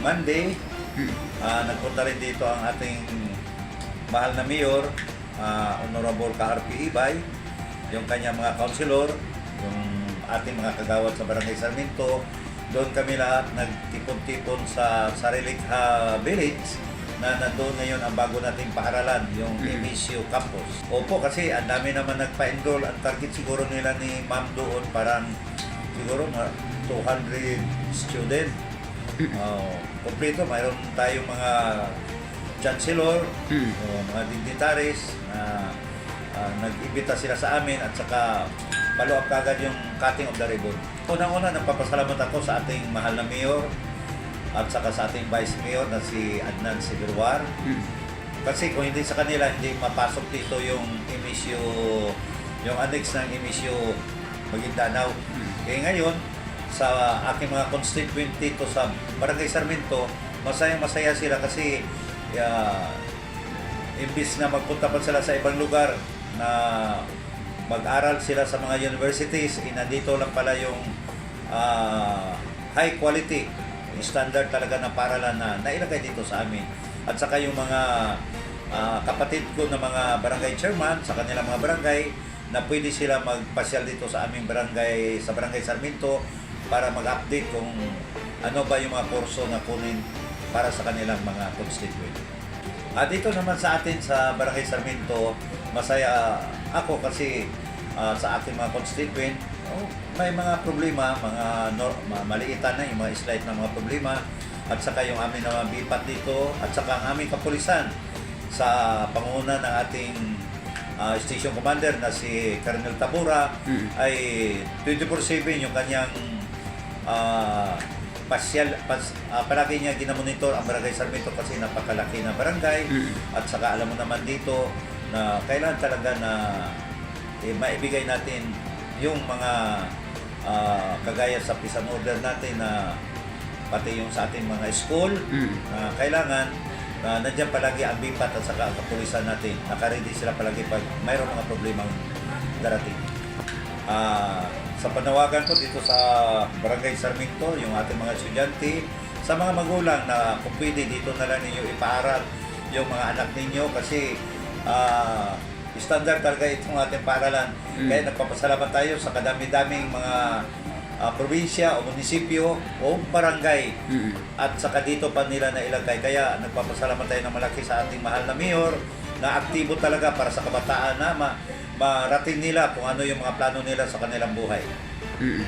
Monday, ah, nagpunta rin dito ang ating mahal na mayor, ah, Honorable KRP Ibay, yung kanyang mga councilor, yung ating mga kagawad sa Barangay Sarmiento. Doon kami lahat nagtipon-tipon sa Sarilikha Village na nandoon ngayon ang bago nating paaralan, yung Emisio Campus. Opo, kasi ang dami naman nagpa-enroll. Ang target siguro nila ni ma'am doon parang siguro 200 student. Oh, kompleto, mayroon tayong mga chancellor, Mm. o mga dignitaries na ah, nag-imbita sila sa amin at saka follow up kagad yung cutting of the ribbon. Unang-una, nagpapasalamat ako sa ating mahal na mayor at saka sa ating vice mayor na si Adnan Sibirwar. Mm. Kasi kung hindi sa kanila, hindi mapasok dito yung emisyo, yung annex ng emisyo Maguindanao. Kaya ngayon, sa aking mga constituent dito sa Barangay Sarmiento, masayang masaya sila kasi uh, imbis na magpunta pa sila sa ibang lugar na mag-aral sila sa mga universities, eh, nandito lang pala yung ah, high quality standard talaga ng paralan na nailagay dito sa amin. At saka yung mga ah, kapatid ko na mga barangay chairman sa kanilang mga barangay na pwede sila magpasyal dito sa aming barangay, sa barangay Sarmiento para mag-update kung ano ba yung mga kurso na kunin para sa kanilang mga constituent. At dito naman sa atin sa Barangay Sarmiento, masaya ako kasi ah, sa ating mga constituent, oh, may mga problema, mga nor- ma- maliitan na yung mga slight na mga problema at saka yung aming mga bipat dito at saka ang aming kapulisan sa panguna ng ating ah, station commander na si Colonel Tabura Mm. ay 24/7 yung kanyang ah, pasyal pas, ah, palagi niya ginamonitor ang barangay Sarmiento kasi napakalaki na barangay Mm. at saka alam mo naman dito na kailangan talaga na eh, maibigay natin yung mga ah, kagaya sa peace and order natin na pati yung sa ating mga school Mm. na kailangan na nandiyan palagi ang bipat at saka ang kapulisan natin. Nakaready sila palagi pag mayroong mga problemang darating. Ah, sa panawagan ko dito sa Barangay Sarmiento, yung ating mga estudyante, sa mga magulang na kung pwede dito na lang ninyo ipaaral yung mga anak ninyo kasi ah, standard talaga itong ating paaralan. Mm. Kaya nagpapasalamat tayo sa kadami-daming mga ah, probinsya o munisipyo o barangay Mm. at saka dito pa nila na ilagay. Kaya nagpapasalamat tayo ng malaki sa ating mahal na mayor na aktibo talaga para sa kabataan na ma marating nila kung ano yung mga plano nila sa kanilang buhay. Mm.